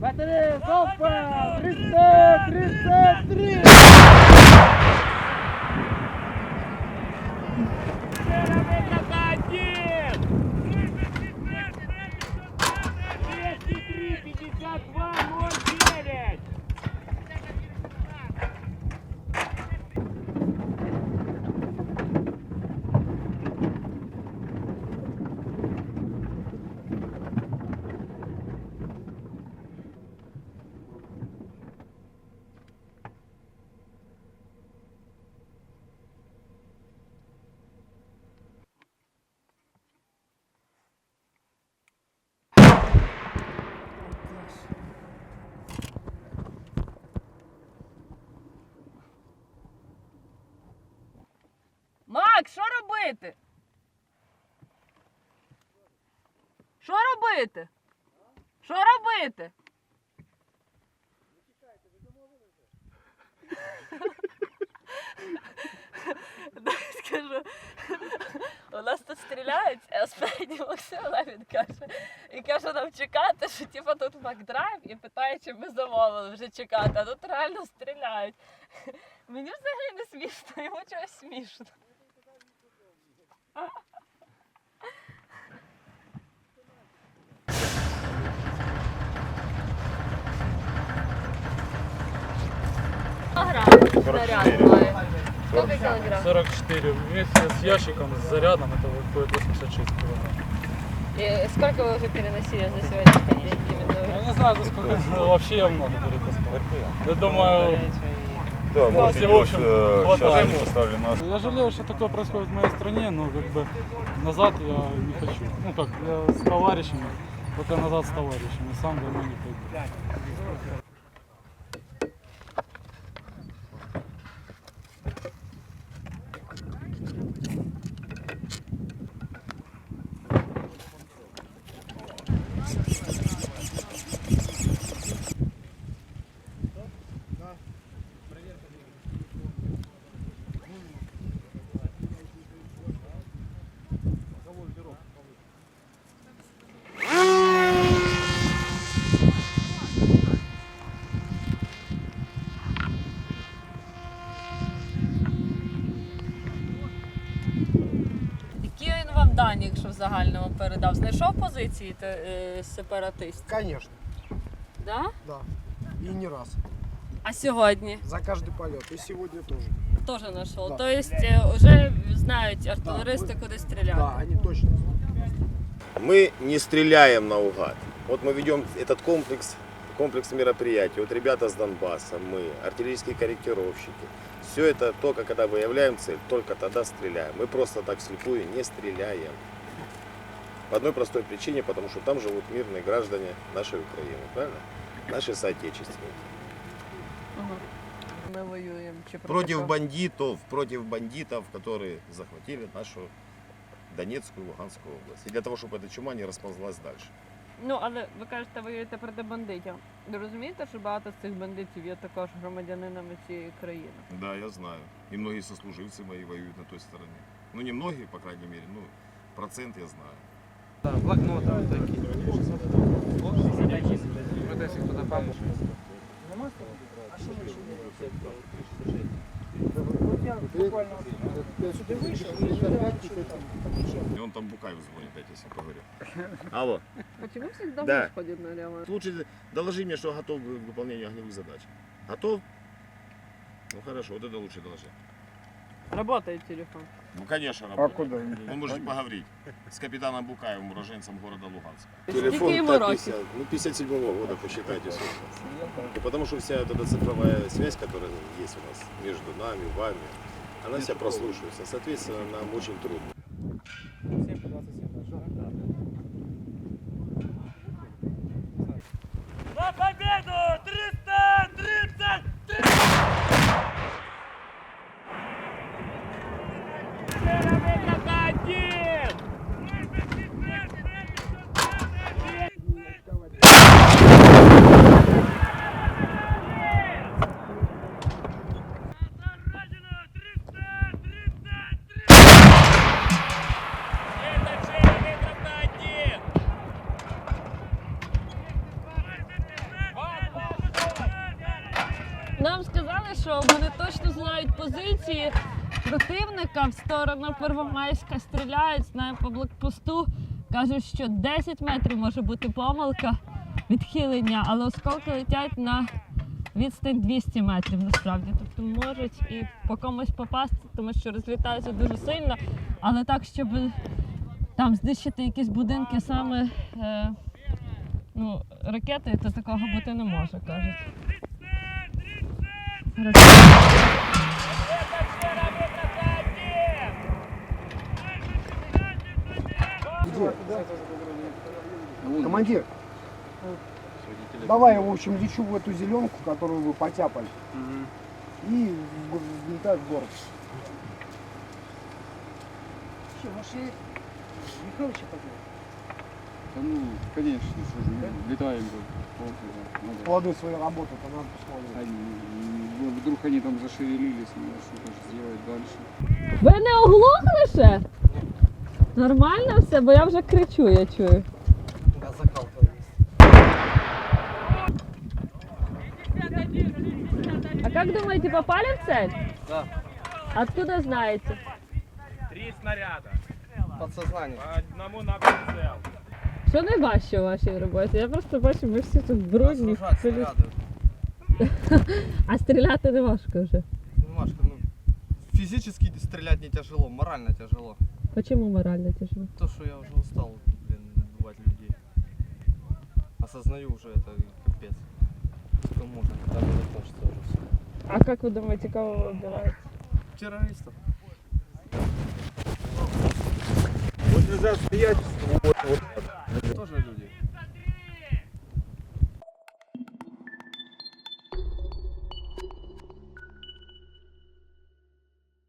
Батарея, залпа! 333! Макс, що робити? Що робити? Що робити? Дай скажу. У нас тут стріляють, а спереді Максим Левін каже. І каже нам чекати, що типу тут Макдрайв і питає, чи ми замовили вже чекати, а тут реально стріляють. Мені взагалі не смішно, йому чогось смішно. Килограмм заряд має. Сколько килограмм? 44. Вместе с ящиком, с зарядом это выходит 86 килограмм. И сколько вы уже переносили за сегодняшний день именно? Я не знаю, за сколько, но вообще я много перетаскал. Я думаю, Да, Ну, вот в общем, э, сейчас они поставили нас. я жалею, что такое происходит в моей стране, но как бы назад я не хочу. Ну как, я с товарищами, только назад с товарищами, сам домой не пойду. він вам дані, якщо в загальному передав? Знайшов позиції те- е, сепаратистів? Конечно, Да? да. И не раз. А сьогодні За каждый полет. И сегодня тоже. теж знайшов. Да. Тобто е, вже знають артилеристи, ми- куди стріляти. Да, они точно знают. Мы не стреляем наугад. Вот мы ведем этот комплекс, комплекс мероприятий. Вот ребята с Донбасса, мы, артиллерийские корректировщики. Все это только когда выявляем цель, только тогда стреляем. Мы просто так вслепую не стреляем. По одной простой причине, потому что там живут мирные граждане нашей Украины, правильно? Наши соотечественники. Ага. Ми воюємо чи проти Против бандитов, против бандитов, которые захватили нашу Донецкую и Луганскую область. И для того, чтобы эта чума не расползлась дальше. Ну, але ви кажете, воюєте проти бандитів. Ви розумієте, що багато з цих бандитів є також громадянинами цієї країни? Да, я знаю. И многие сослуживцы мои воюют на той стороне. Ну, не многие, по крайней мере, ну, процент я знаю. И он там Букаев звонит, я тебе поговорю. Алло. Почему всегда Да. муж ходит налево? Лучше доложи мне, что готов к выполнению огневых задач. Готов? Ну хорошо, вот это лучше доложи. Работает телефон. Ну, конечно, работает. Вы можете поговорить с капитаном Букаевым, уроженцем города Луганска. Скільки йому років? ну 57 года, посчитайте сколько. И потому что вся вот эта цифровая связь, которая есть у нас между нами, вами, она себя прослушивается. Соответственно, нам очень трудно. За победу! 333! В сторону Первомайська стріляють, знаю по блокпосту. Кажуть, що 10 метрів може бути помилка відхилення, але осколки летять на відстань 200 метрів насправді. Тобто можуть і по комусь попасти, тому що розлітаються дуже сильно, але так, щоб там знищити якісь будинки саме е, ну, ракетою, то такого бути не може, кажуть. Командир, давай, в общем, лечу в эту зеленку, которую вы потяпали, угу. и взлетаю в город. Что, может, Михайловича позвать? Да ну, конечно, летаем. Плоды своей работы, там нам посмотреть. Ну, вдруг они там зашевелились, надо что-то же сделать дальше. Ви не оглохли ще? Нормально все, бо я вже кричу, я чую. А как думаете, попали в цель? Да. Откуда знаете? Три снаряда. Подсознание. По одному на прицел. Що найважче у вашій роботі? Я просто бачу, ми всі тут брудні. А стріляти не важко вже. Машка, ну, физически стрелять не тяжело, морально тяжело. Почему морально тяжело? То, что я уже устал, блин, убивать людей. Осознаю уже это капец. Что может, когда это закончится уже все. А как вы думаете, кого вы убиваете? Террористов. Вот нельзя стоять вот, вот